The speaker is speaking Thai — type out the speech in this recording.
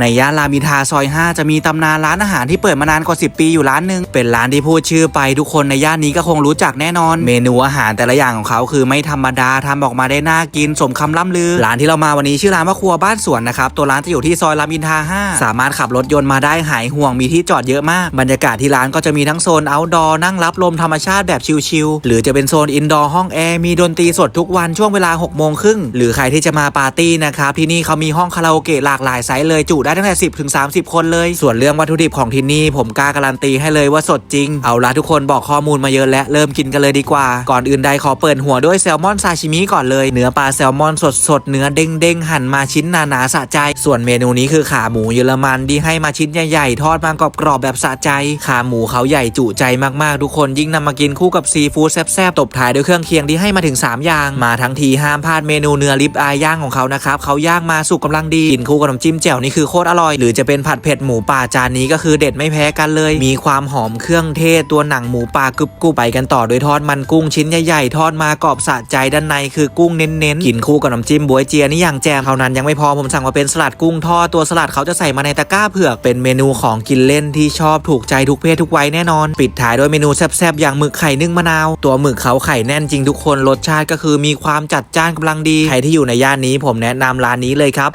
ในย่านรามอินทราซอย 5 จะมีตำนานร้านอาหารที่เปิดมานานกว่า 10 ปีอยู่ร้านหนึ่งเป็นร้านที่พูดชื่อไปทุกคนในย่านนี้ก็คงรู้จักแน่นอน เมนูอาหารแต่ละอย่างของเขาคือไม่ธรรมดาทำออกมาได้น่ากินสมคำล่ำลือ ร้านที่เรามาวันนี้ชื่อร้านว่าครัวบ้านสวนนะครับ ตัวร้านจะอยู่ที่ซอยรามอินทรา5สามารถขับรถยนต์มาได้หายห่วงมีที่จอดเยอะมาก บรรยากาศที่ร้านก็จะมีทั้งโซน outdoor นั่งรับลมธรรมชาติแบบชิลๆหรือจะเป็นโซน indoor ห้องแอร์มีดนตรีสดทุกวันช่วงเวลา6โมงครึ่งหรือใครที่จะมาปาร์ตี้นะครับที่นี่เขามีห้องคาราโอเกะหลากหลายไซส์เลยจุได้ตั้งแต่ 10 ถึง 30 คนเลย ส่วนเรื่องวัตถุดิบของที่นี่ผมกล้าการันตีให้เลยว่าสดจริง เอาละทุกคนบอกข้อมูลมาเยอะและเริ่มกินกันเลยดีกว่า ก่อนอื่นใดขอเปิดหัวด้วยแซลมอนซาชิมิก่อนเลย เนื้อปลาแซลมอนสดสดเนื้อเด้งเด้งหั่นมาชิ้นหนาๆสะใจ ส่วนเมนูนี้คือขาหมูเยอรมันที่ให้มาชิ้นใหญ่ๆ ทอดมากรอบๆแบบสะใจ ขาหมูเขาใหญ่จุใจมากๆ ทุกคนยิ่งนำมากินคู่กับซีฟู้ดแซ่บๆตบท้ายด้วยเครื่องเคียงที่ให้มาถึง 3 อย่าง มาทั้งทีห้ามพลาดเมนูเนื้อลิปอายย่างของเขานะครับเขาย่างมาสุกกำลังดีกินคู่กับน้ำจิ้มแจ่วนี่คือโคตรอร่อย หรือจะเป็นผัดเผ็ดหมูป่าจานนี้ก็คือเด็ดไม่แพ้กันเลย มีความหอมเครื่องเทศตัวหนังหมูป่ากรึบกรุบไปกันต่อด้วยทอดมันกุ้งชิ้นใหญ่ๆทอดมากรอบสะใจด้านในคือกุ้งเน้นๆกินคู่กับน้ำจิ้มบวยเจียนี่อย่างแจมเท่านั้นยังไม่พอผมสั่งมาเป็นสลัดกุ้งทอดตัวสลัดเขาจะใส่มาในตะกร้าเผือกเป็นเมนูของกินเล่นที่ชอบถูกใจทุกเพศทุกวัยแน่นอน ปิดท้ายด้วยเมนูแซ่บๆอย่างหมึกไข่นึ่งมะนาว ตัวหมึกเขาไข่แน่นจริงทุกคนรสชาติก็คือมีความจัดจ้านกำลังดีใครที่อยู่ในย่านนี้ผมแนะนำร้านนี้เลยครับ